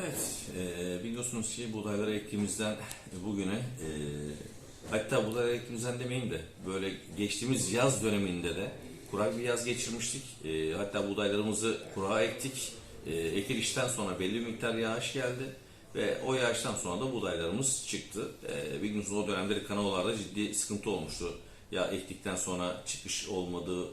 Evet, e, biliyorsunuz ki buğdayları ektiğimizden bugüne, e, hatta buğdayları ektiğimizden demeyeyim de böyle geçtiğimiz yaz döneminde de kurak bir yaz geçirmiştik. E, hatta buğdaylarımızı kurağa ektik. E, ekilişten sonra belli bir miktar yağış geldi ve o yağıştan sonra da buğdaylarımız çıktı. E, biliyorsunuz o dönemde kanallarda ciddi sıkıntı olmuştu. Ya ektikten sonra çıkış olmadı,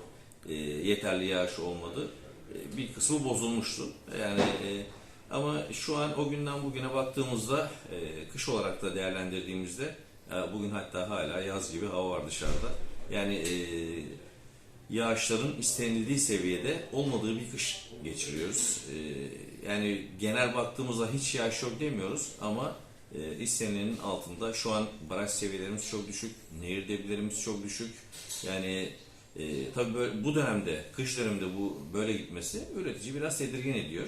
e, yeterli yağış olmadı. E, bir kısmı bozulmuştu. Yani e, ama şu an o günden bugüne baktığımızda e, kış olarak da değerlendirdiğimizde e, bugün hatta hala yaz gibi hava var dışarıda. Yani e, yağışların istenildiği seviyede olmadığı bir kış geçiriyoruz. E, yani genel baktığımızda hiç yağış yok demiyoruz ama e, istenilenin altında şu an baraj seviyelerimiz çok düşük, nehir debilerimiz çok düşük. Yani e, tabii böyle, bu dönemde, kış döneminde bu böyle gitmesi üretici biraz tedirgin ediyor.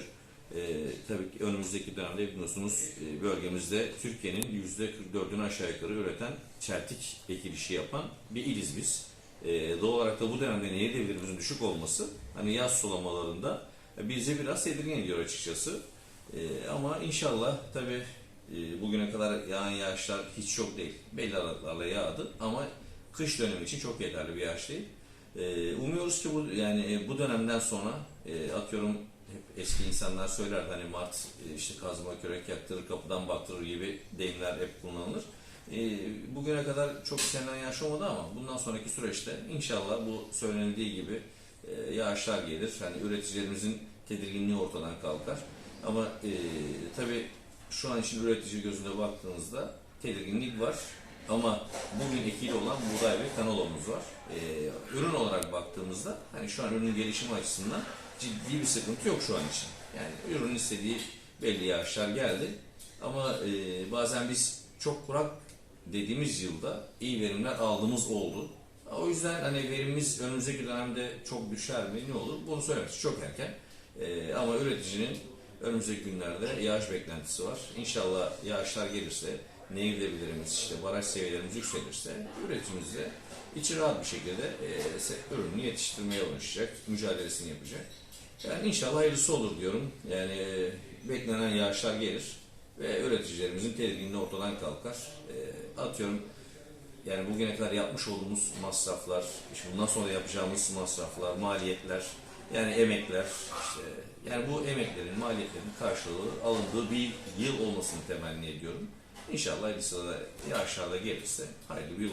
E, tabii ki önümüzdeki dönemde biliyorsunuz e, bölgemizde Türkiye'nin %44'ünü aşağı yukarı üreten çeltik ekilişi yapan bir iliz biz. E, doğal olarak da bu dönemde nehir debilerimizin düşük olması hani yaz sulamalarında e, bizi biraz tedirgin ediyor açıkçası. E, ama inşallah tabii e, bugüne kadar yağan yağışlar hiç çok değil. Belli aralıklarla yağdı ama kış dönemi için çok yeterli bir yağış değil. E, umuyoruz ki bu yani e, bu dönemden sonra e, atıyorum hep eski insanlar söyler hani Mart e, işte kazma körek yaktırır kapıdan baktırır gibi deyimler hep kullanılır. E, bugüne kadar çok istenilen yağış ama bundan sonraki süreçte inşallah bu söylenildiği gibi e, yağışlar gelir. Hani üreticilerimizin tedirginliği ortadan kalkar. Ama e, tabii şu an için üretici gözünde baktığınızda tedirginlik var. Ama bugün ekili olan buğday ve kanolomuz var. Ee, ürün olarak baktığımızda hani şu an ürünün gelişimi açısından ciddi bir sıkıntı yok şu an için. Yani ürünün istediği belli yağışlar geldi. Ama e, bazen biz çok kurak dediğimiz yılda iyi verimler aldığımız oldu. O yüzden hani verimimiz önümüzdeki dönemde çok düşer mi ne olur bunu söylemesi çok erken. Ee, ama üreticinin önümüzdeki günlerde yağış beklentisi var. İnşallah yağışlar gelirse, nehir debilerimiz, işte baraj seviyelerimiz yükselirse üreticimiz de içi rahat bir şekilde e, ürünü yetiştirmeye ulaşacak, mücadelesini yapacak. Yani inşallah hayırlısı olur diyorum. Yani e, beklenen yağışlar gelir ve üreticilerimizin tedirginliği ortadan kalkar. E, atıyorum yani bugüne kadar yapmış olduğumuz masraflar, işte bundan sonra yapacağımız masraflar, maliyetler, yani emekler, işte yani bu emeklerin, maliyetlerin karşılığı alındığı bir yıl olmasını temenni ediyorum. İnşallah bir sırada yağışlar da gelirse hayırlı bir yıl olur.